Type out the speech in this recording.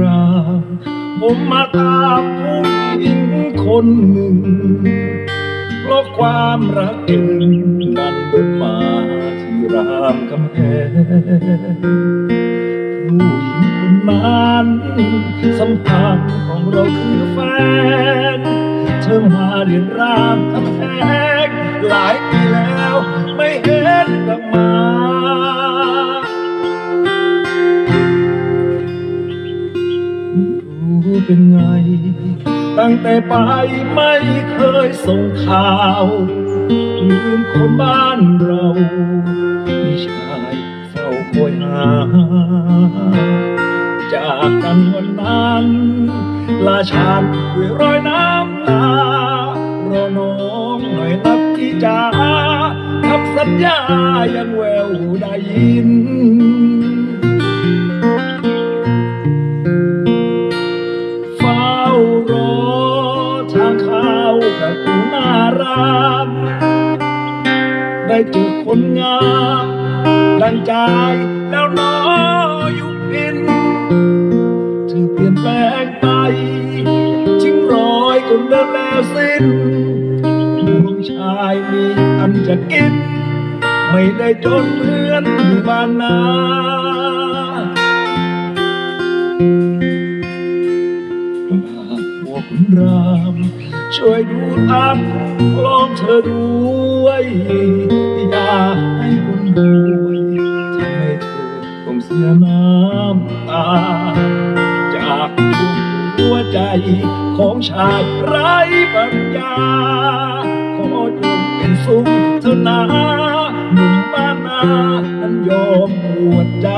รา ผมมาตามผู้หญิงคนหนึ่ง เพราะความรักเองนั้นเดินมาที่รามคำแหงผู้หญิงคนนั้นสัมพันธ์ของเราคือแฟน เธอมาเรียนรามคำแหงหลายปีแล้วไม่เห็น เป็นไง ตั้งแต่ไปไม่เคยส่งข่าวลืมคนบ้านเรามีชายเฝ้าคอยหา จากกันวันนั้น ลาชานด้วยรอยน้ำตารอน้องหน่อยนับที่จ้าทับสัญญายังแววได้ยินามได้เจอคนงามดังใจแล้วน้อยุพินเธอเปลี่ยนแปลงไปทิ้งรอยคนเดิมแล้วสิ้นผู้ชายมีอันจะกิน ไม่ได้จนเหมือนอยู่บ้านนา ช่วยดูตามลองเธอด้วยอย่าให้คนรวยทำให้เธอต้องเสียน้ำตา จากหัวใจของชายไร้ปัญญา ขอจงเป็นสุขเถอะนะหนุ่มบ้านนานั้นยอมปวดใจ